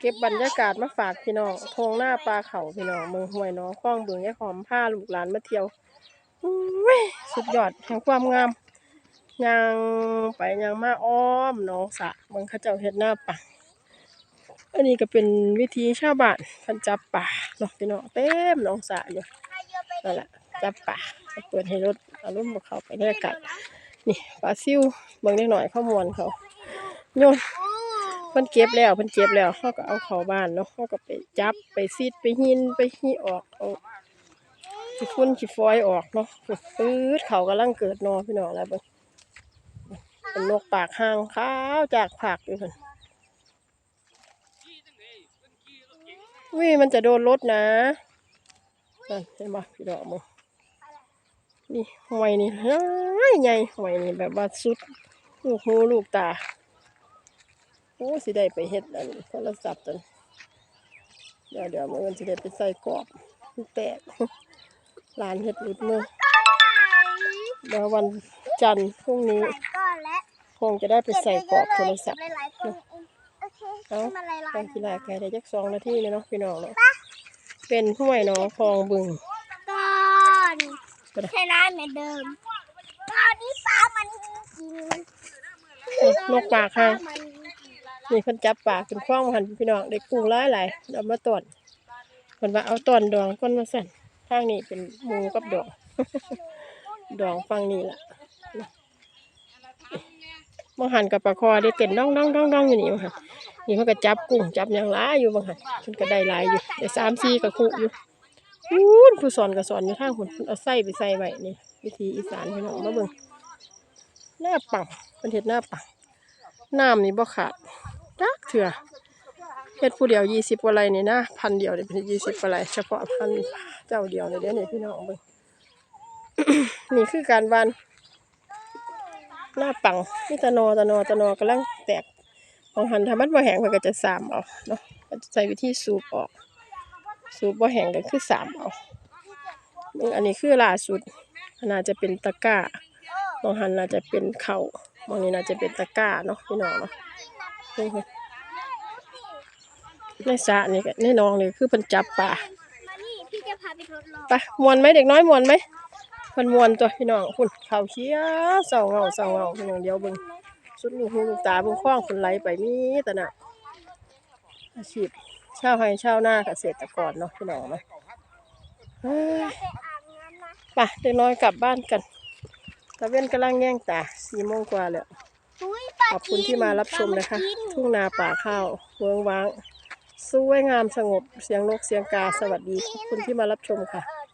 เก็บบรรยากาศมาฝากพี่น้องทงหน้าปลาเขาพี่น้องเมืองห้วยน้องคลองเบึงยายหอมผ้าลูกหลานมาเที่ยวสุดยอดแห่งความงามยางไปยางมาอ้อมหน้องสะเมืองเขาเจ้าเฮ็ดหน้าปังอันนี้ก็เป็นวิธีชาวบ้านพันจับป่าเนาะพี่น้องเต็มหน้องสะอยู่นั่นแหละจับป่าเปิดให้รถอารถมาเขาไปบรรยากาศนี่ปลาซิวเบิ่งได้หน่อยข้อมวนเขาโยน เพิ่นเก็บแล้วเพิ่นเก็บแล้วเขาก็เอาเข้าบ้านเนาะเขาก็ไปจับไปซีดไปหินไปหีออกเอาขี้ฝุ่นขี้ฟอยออกเนาะปื๊ดเขากำลังเกิดนอพี่น้องแล้วเบิ่งเป็นนกปากห่างขาวจากผักอยู่เพิ่นวิมันจะโดนรถนะนั่นเห็นบ่พี่น้องมึงนี่หอยนี่ใหญ่ใหญ่หอยนี่แบบว่าสุด ลูกหูลูกตา โอ้สิได้ไปเฮ็ดอันโทรศัพท์ตันเดี๋ยวเดี๋ยวมื้ออื่นสิได้ไปใส่กรอบมันแตกร้านเฮ็ดหลุดมือเดี๋ยววันจันทร์พรุ่งนี้ก่อนและคงจะได้ไปใส่กรอบโทรศัพท์หลายๆคนโอเคเอ้ามันหลายไปกีฬาไก่ได้จักสองนาทีเลยเนาะพี่น้องเนาะเป็นห้วยหนองคลองบึงๆก่อนก็ได้ชนะเหมือนเดิมตอนนี้ปลามันกินเอ้ยนกปากห่างมั นี่เพิ่นจับปลาขึ้นคว้างมหันพี่น้องได้กุ้งหลายหลายเอามาต้อนเพิ่นว่าเอาต้อนดองก้นมาสั่นทางนี้เป็นมูกับดองดองฟังนี่ล่ะบางหันกับปลาคอได้เต้นน้องน้องน้องน้องอยู่นี่บางหันนี่เพิ่นก็จับกุ้งจับหยังหลายอยู่บางหันเพิ่นก็ได้หลายอยู่ได้สามสี่กระคุอยู่อู้นผู้สอนก็สอนอยู่ทางคนเอาไส้ไปใส่ไว้นี่วิธีอีสานพี่น้องมาเบิ่งหน้าปังเพิ่นเฮ็ดหน้าปังน้ำนี่บ่ขาด จักเถื่อเฮ็ดผู้เดียวยี่สิบกว่าไรนี่นะพันเดียวนี่เป็นยี่สิบกว่าไรเฉพาะพันเจ้าเดียวนี่เด้อนี่พี่น้องเบิ่งนี่คือการวานหน้าปังนี่ตะนอตะนอตะนอกำลังแตกของหันถ้ามันบ่แห้งมันก็จะสามเอาเนาะใช้วิธีสูบออก สูบบ่แห้งก็คือสามเอาอันนี้คือล่าสุดน่าจะเป็นตะกร้าบางหันน่าจะเป็นเข่าบางนี้น่าจะเป็นตะกร้าเนาะพี่น้องเนาะ เบิ่งเพิ่นในสระนี่ก็ในหนองนี่คือเพิ่นจับปลามานี่พี่จะพาไปทดลอง ไปมวนไหมเด็กน้อยมวนไหมมันมวนตัวพี่น้องคุณเขาเชียเสาเงาเสาเงาพี่น้องเดียวเบิ่งสุดลูกหูลูกตาเบิ่งคว้างคนไหลไปมีแต่น่ะอาชีพชาวไร่ชาวนาเกษตรกรเนาะพี่น้องเนาะเฮ้ยไปะไปเด็กน้อยกลับบ้านกันตะเว้นกำลังแย่งตาสี่โมงกว่าแล้ว ขอบคุณที่มารับชมนะคะปลากินทุ่งนาป่าข้าวเมืองว้างสวยงามสงบเสียงนกเสียงกาสวัสดีขอบคุณที่มารับชมค่ะเออ